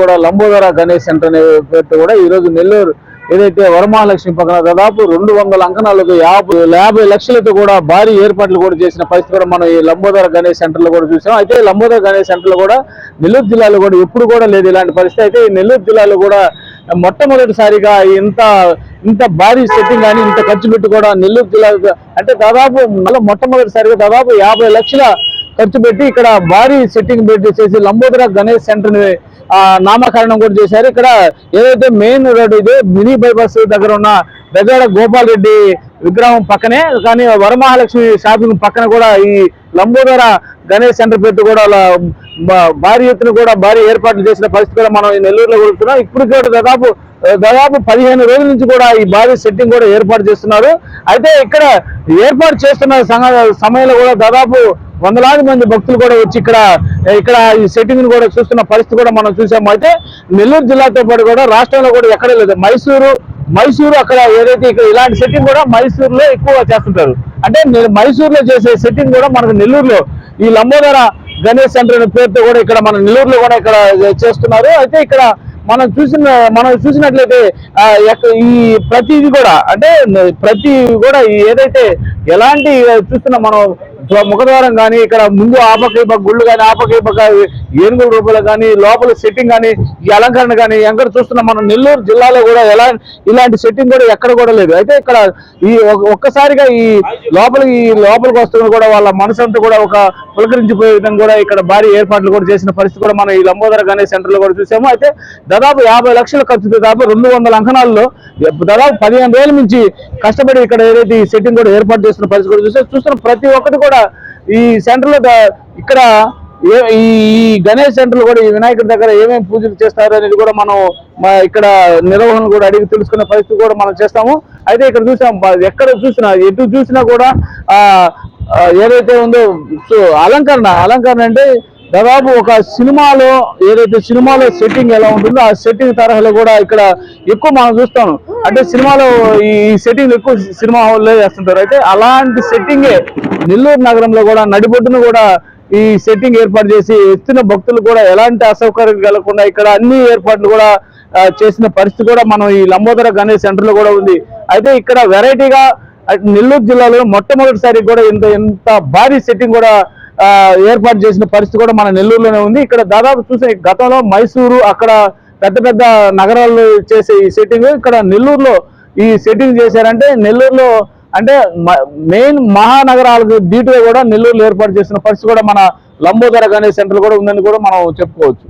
కూడా లంబోదర గణేష్ సెంటర్ అనే పేరుతో కూడా ఈ రోజు నెల్లూరు ఏదైతే వరమహాలక్ష్మి పక్కన దాదాపు రెండు వందల అంకణాలకు యాభై యాభై లక్షలతో కూడా భారీ ఏర్పాట్లు కూడా చేసిన పరిస్థితి కూడా మనం ఈ లంబోదర గణేష్ సెంటర్లో కూడా చూసాం. అయితే లంబోదర గణేష్ సెంటర్లో కూడా నెల్లూరు జిల్లాలో కూడా ఎప్పుడు కూడా లేదు ఇలాంటి పరిస్థితి. అయితే ఈ నెల్లూరు జిల్లాలో కూడా మొట్టమొదటిసారిగా ఇంత ఇంత భారీ సెట్టింగ్ కానీ ఇంత ఖర్చు పెట్టి కూడా నెల్లూరు జిల్లా అంటే దాదాపు మళ్ళీ మొట్టమొదటిసారిగా దాదాపు యాభై లక్షల ఖర్చు పెట్టి ఇక్కడ భారీ సెట్టింగ్ పెట్టి చేసి లంబోదర గణేష్ సెంటర్ నామకరణం కూడా చేశారు. ఇక్కడ ఏదైతే మెయిన్ రోడ్ ఇది మినీ బైపాస్ దగ్గర ఉన్న దగ్గర గోపాల్ రెడ్డి విగ్రహం పక్కనే కానీ వరమహాలక్ష్మి షాపింగ్ పక్కన కూడా ఈ లంబోదర గణేష్ సెంటర్ పెట్టి కూడా అలా బా- భారీ ఎత్తున కూడా భారీ ఏర్పాట్లు చేసిన పరిస్థితి కూడా మనం ఈ నెల్లూరులో కూర్చున్నాం ఇప్పుడు కూడా దాదాపు దాదాపు పదిహేను రోజుల నుంచి కూడా ఈ భారీ సెట్టింగ్ కూడా ఏర్పాటు చేస్తున్నారు. అయితే ఇక్కడ ఏర్పాటు చేస్తున్న సమయంలో కూడా దాదాపు వందలాది మంది భక్తులు కూడా వచ్చి ఇక్కడ ఇక్కడ ఈ సెట్టింగ్ని కూడా చూస్తున్న పరిస్థితి కూడా మనం చూసాము. అయితే నెల్లూరు జిల్లాతో పాటు కూడా రాష్ట్రంలో కూడా ఎక్కడ లేదు. మైసూరు మైసూరు అక్కడ ఏదైతే ఇక్కడ ఇలాంటి సెట్టింగ్ కూడా మైసూరులో ఎక్కువగా చేస్తుంటారు. అంటే మైసూరులో చేసే సెట్టింగ్ కూడా మనకు నెల్లూరులో ఈ లంబోదర గణేష్ సెంటర్ అనే పేరుతో కూడా ఇక్కడ మన నెల్లూరులో కూడా ఇక్కడ చేస్తున్నారు. అయితే ఇక్కడ మనం చూసిన మనం చూసినట్లయితే ఈ ప్రతిది కూడా అంటే ప్రతి కూడా ఏదైతే ఎలాంటి చూస్తున్న మనం ముఖద్వారం కానీ ఇక్కడ ముందు ఆపక గుళ్ళు కానీ ఆపక ఏనుగుల రూపాయలు కానీ లోపల సెట్టింగ్ కానీ ఈ అలంకరణ కానీ ఎక్కడ చూస్తున్న మనం నెల్లూరు జిల్లాలో కూడా ఎలా ఇలాంటి సెట్టింగ్ కూడా ఎక్కడ కూడా లేదు. అయితే ఇక్కడ ఈ ఒ- ఒక్కసారిగా ఈ లోపల ఈ లోపలికి వస్తున్న కూడా వాళ్ళ మనసు అంతా కూడా ఒక పులకరించిపోయే విధంగా కూడా ఇక్కడ భారీ ఏర్పాట్లు కూడా చేసిన పరిస్థితి కూడా మనం ఈ లంబోదర గణేష్ సెంటర్లో కూడా చూసాము. అయితే దాదాపు యాభై లక్షల ఖర్చుతో దాదాపు రెండు వందల అంకణాల్లో దాదాపు పదిహేను రోజుల నుంచి కష్టపడి ఇక్కడ ఏదైతే ఈ సెట్టింగ్ కూడా ఏర్పాటు చేస్తున్న పరిస్థితి కూడా చూసాం చూస్తున్న ప్రతి ఒక్కటి కూడా ఈ సెంటర్లో ఇక్కడ ఏ- ఈ గణేష్ సెంటర్లో కూడా ఈ వినాయకుడి దగ్గర ఏమేమి పూజలు చేస్తారు అనేది కూడా మనం ఇక్కడ నిర్వహణ కూడా అడిగి తెలుసుకునే పరిస్థితి కూడా మనం చేస్తాము. అయితే ఇక్కడ చూసాం ఎక్కడ చూసినా ఎటు చూసినా కూడా ఏదైతే ఉందో సో అలంకరణ అలంకరణ అంటే దాదాపు ఒక సినిమాలో ఏదైతే సినిమాలో సెట్టింగ్ ఎలా ఉంటుందో ఆ సెట్టింగ్ తరహాలో కూడా ఇక్కడ ఎక్కువ మనం చూస్తాం. అంటే సినిమాలో ఈ సెట్టింగ్ ఎక్కువ సినిమా హాల్లో చేస్తుంటారు. అయితే అలాంటి సెట్టింగే నెల్లూరు నగరంలో కూడా నడిబొడ్డును కూడా ఈ సెట్టింగ్ ఏర్పాటు చేసి ఎత్తున భక్తులు కూడా ఎలాంటి అసౌకర్యం కలగకుండా ఇక్కడ అన్ని ఏర్పాట్లు కూడా చేసిన పరిస్థితి కూడా మనం ఈ లంబోదర గణేష్ సెంటర్లో కూడా ఉంది. అయితే ఇక్కడ వెరైటీగా నెల్లూరు జిల్లాలో మొట్టమొదటిసారి కూడా ఇంత ఇంత భారీ సెట్టింగ్ కూడా ఏర్పాటు చేసిన పరిస్థితి కూడా మన నెల్లూరులోనే ఉంది. ఇక్కడ దాదాపు చూసే గతంలో మైసూరు అక్కడ పెద్ద పెద్ద నగరాల్లో చేసే ఈ సెట్టింగ్ ఇక్కడ నెల్లూరులో ఈ సెట్టింగ్ చేశారంటే నెల్లూరులో అంటే మెయిన్ మహానగరాలకు ధీటుగా కూడా నెల్లూరులో ఏర్పాటు చేసిన పరిస్థితి కూడా మన లంబోదర గణేష్ సెంటర్ కూడా ఉందని కూడా మనం చెప్పుకోవచ్చు.